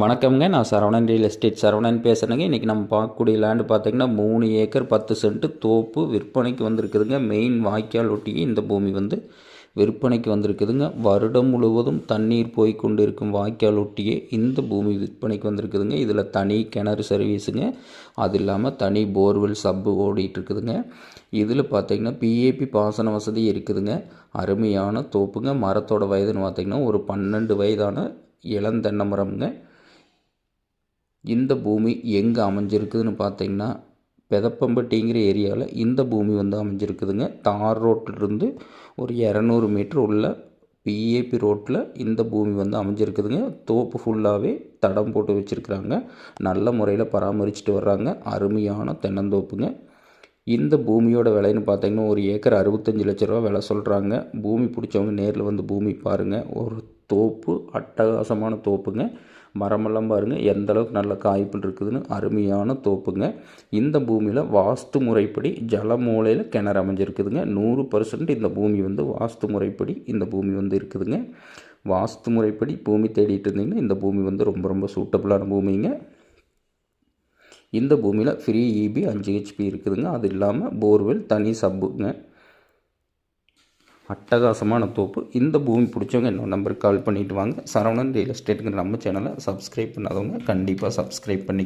வணக்கம்ங்க. நான் Saravanan real estate Saravanan பேசுகிறேங்க இன்றைக்கி நம்ம பார்க்கக்கூடிய லேண்டு பார்த்திங்கன்னா மூணு ஏக்கர் பத்து சென்ட்டு தோப்பு விற்பனைக்கு வந்திருக்குதுங்க. மெயின் வாய்க்கால் ஒட்டியே இந்த பூமி வந்து விற்பனைக்கு வந்திருக்குதுங்க. வருடம் முழுவதும் தண்ணீர் போய் கொண்டு இருக்கும் வாய்க்கால் ஒட்டியே இந்த பூமி விற்பனைக்கு வந்திருக்குதுங்க. இதில் தனி கிணறு சர்வீஸுங்க அது இல்லாமல் தனி போர்வெல் சப்பு ஓடிட்டு இருக்குதுங்க. இதில் பார்த்திங்கன்னா பிஏபி பாசன வசதி இருக்குதுங்க. அருமையான தோப்புங்க. மரத்தோட வயதுன்னு பார்த்திங்கன்னா ஒரு பன்னெண்டு வயதான இளந்தென்னை மரம்ங்க. இந்த பூமி எங்கே அமைஞ்சிருக்குதுன்னு பார்த்தீங்கன்னா பெதப்பம்பட்டிங்கிற ஏரியாவில் இந்த பூமி வந்து அமைஞ்சிருக்குதுங்க. தார் ரோட்டிலிருந்து ஒரு இரநூறு மீட்ரு உள்ள பிஏபி ரோட்டில் இந்த பூமி வந்து அமைஞ்சிருக்குதுங்க. தோப்பு ஃபுல்லாகவே தடம் போட்டு வச்சுருக்குறாங்க. நல்ல முறையில் பராமரிச்சுட்டு வர்றாங்க. அருமையான தென்னந்தோப்புங்க. இந்த பூமியோட விலைன்னு பார்த்தீங்கன்னா ஒரு ஏக்கர் அறுபத்தஞ்சு லட்ச ரூபா விலை சொல்கிறாங்க பூமி பிடிச்சவங்க நேரில் வந்து பூமி பாருங்கள் ஒரு தோப்பு அட்டகாசமான தோப்புங்க. மரமெல்லாம் பாருங்கள் எந்த அளவுக்கு நல்ல காய்ப்புகள் இருக்குதுன்னு அருமையான தோப்புங்க. இந்த பூமியில் வாஸ்து முறைப்படி ஜல மூலையில் கிணறு அமைஞ்சிருக்குதுங்க. நூறு பர்சன்ட் இந்த பூமி வந்து வாஸ்து முறைப்படி இந்த பூமி வந்து இருக்குதுங்க. வாஸ்து முறைப்படி பூமி தேடிட்டு இருந்தீங்கன்னா இந்த பூமி வந்து ரொம்ப ரொம்ப சூட்டபுளான பூமிங்க. இந்த பூமியில் ஃப்ரீ இபி அஞ்சு ஹெச்பி இருக்குதுங்க. அது இல்லாமல் போர்வெல் தனி சப்புங்க. அட்டகாசமான தோப்பு. இந்த பூமி பிடிச்சவங்க என்னோட நம்பருக்கு கால் பண்ணிவிட்டு வாங்க. சரவணன் ரியல் எஸ்டேட்டுங்கிற நம்ம சேனலை சப்ஸ்கிரைப் பண்ணாதவங்க கண்டிப்பாக சப்ஸ்கிரைப் பண்ணி